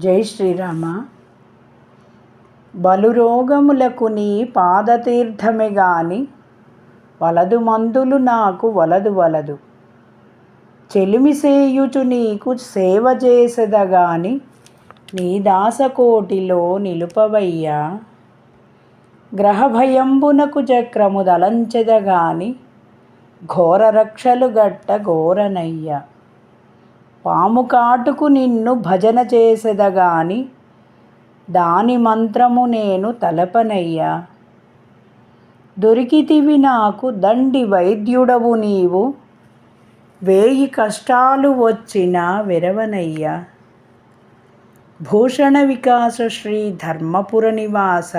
జై శ్రీరామ. బలురోగములకు నీ పాదతీర్థమే గాని వలదు మందులు నాకు వలదు వలదు. చెలిమిసేయుచు నీకు సేవ చేసెదగాని నీ దాసకోటిలో నిలుపవయ్యా. గ్రహభయంబునకు చక్రము దలంచెదగాని ఘోర రక్షలు గట్ట ఘోరనయ్య. పాము కాటుకు నిన్ను భజన చేసెదగాని దాని మంత్రము నేను తలపనయ్యా. దొరికితివి నాకు దండి వైద్యుడవు నీవు వేయి కష్టాలు వచ్చిన వెరవనయ్యా. భూషణ వికాస శ్రీ ధర్మపుర నివాస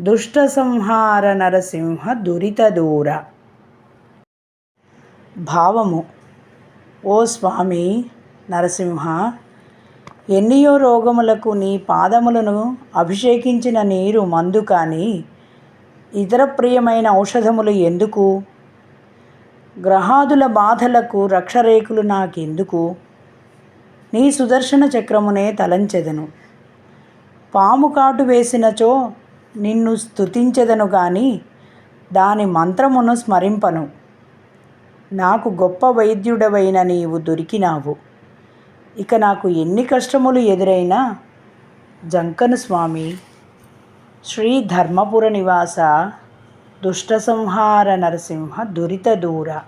దుష్ట సంహార నరసింహ దురిత దూర. భావము ఓ స్వామి నరసింహ ఎన్నియో రోగములకు నీ పాదములను అభిషేకించిన నీరు మందు కానీ ఇతర ప్రియమైన ఔషధములు ఎందుకు? గ్రహాదుల బాధలకు రక్షరేకులు నాకెందుకు? నీ సుదర్శన చక్రమునే తలంచెదను. పాము కాటు వేసినచో నిన్ను స్తుతించెదను గాని దాని మంత్రమును స్మరింపను. నాకు గొప్ప వైద్యుడవైన నీవు దొరికినావు. ఇక నాకు ఎన్ని కష్టములు ఎదురైనా జంకను స్వామి శ్రీ ధర్మపుర నివాస దుష్ట సంహార నరసింహ దురిత దూర.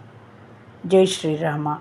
జై శ్రీరామ.